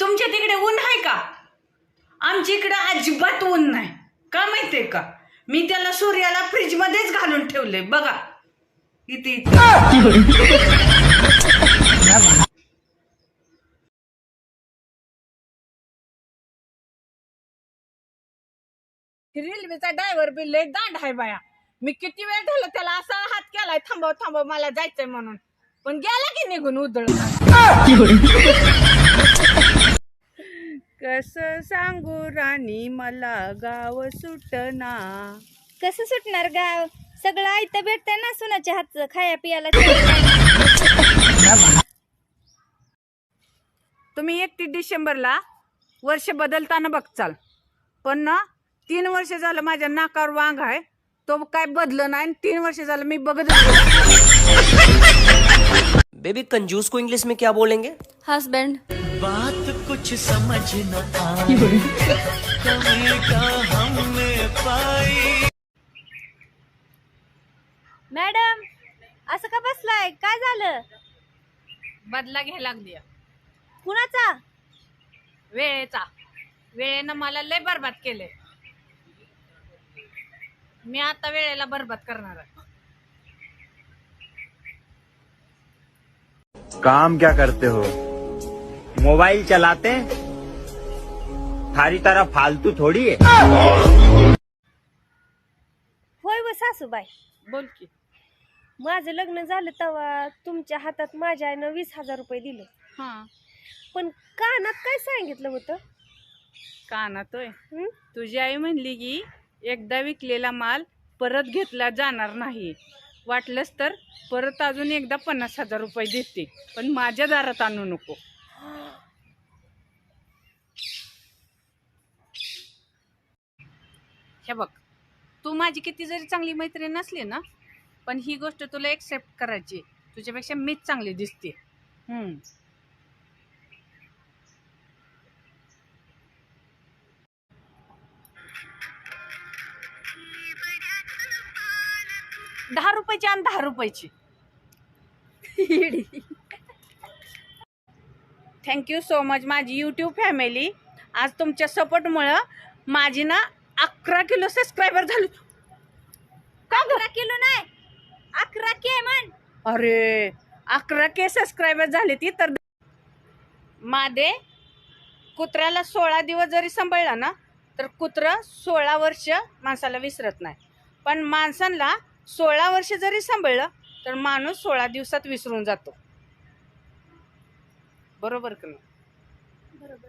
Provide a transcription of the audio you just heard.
तुमच्या तिकडे ऊन आहे का? आमच्या इकडे अजिबात ऊन नाही. का माहितीये का? मी त्याला सूर्याला फ्रीज मध्येच घालून ठेवले बघा. इथे इथे. रेल्वेचा ड्रायव्हर बिल लय दांड आहे बाया. मी किती वेळ झालं त्याला असा हात केलाय थांबव थांबव मला जायचंय म्हणून. पण गेला की निघून उधळ कस सांगू राणी मला गाव सुटना. कसं सुटणार गाव? सगळं आयतं भेटतंय ना सुनाच्या हातचं खाया पियाला तुम्ही एकतीस डिसेंबरला वर्ष बदलताना बघचाल. पण ना तीन वर्ष झालं माझ्या नाकावर वांग आहे. तो काय बदलं नाही आणि तीन वर्ष झालं मी बघत बेबी कंजूस को इंग्लिश में क्या बोलेंगे? हस्बंड बात कुछ समझ न आई कमी का हमने पाई। मॅडम असं का बसलाय? काय झालं? बदला घ्यायला लागली कुणाचा? वेळेचा. वेळेनं मला लय बरबाद केले. मी आता वेळेला बरबाद करणार आहे. काम क्या करते हो? मोबाइल चलाते हैं? थारी तरह फालतू थोड़ी है। होय व सासूबाई? बोल की. माझं लग्न झालं तेव्हा तुमच्या हातात माझ्या आईनं वीस हजार रुपये दिले. हा. पण कानात काय सांगितलं होतं? कानातोय हं? तुझी आई म्हणली की एकदा विकलेला माल परत घेतला जाणार नाही. वाटलंच तर परत अजून एकदा पन्नास हजार रुपये देते. पण माझ्या दारात आणू नको. हे बघ तू माझी किती जरी चांगली मैत्रीण नसली ना पण ही गोष्ट तुला एक्सेप्ट करायची तुझ्यापेक्षा मीच चांगली दिसते. हम्म. दहा रुपयाची आणि दहा रुपयाची. थँक्यू सो मच माझी यूट्यूब फॅमिली आज तुमच्या सपोर्टमुळं माझी ना अकरा किलो सबस्क्रायबर झाले. का ग? अकरा किलो नाही. अकरा के म्हण. अरे अकरा के सबस्क्रायबर झाले ती तर. मादे कुत्र्याला सोळा दिवस जरी सांभाळला ना तर कुत्रं सोळा वर्ष माणसाला विसरत नाही. पण माणसांना सोळा वर्ष जरी सांभाळलं तर माणूस सोळा दिवसात विसरून जातो. बरोबर का नाही? बरोबर.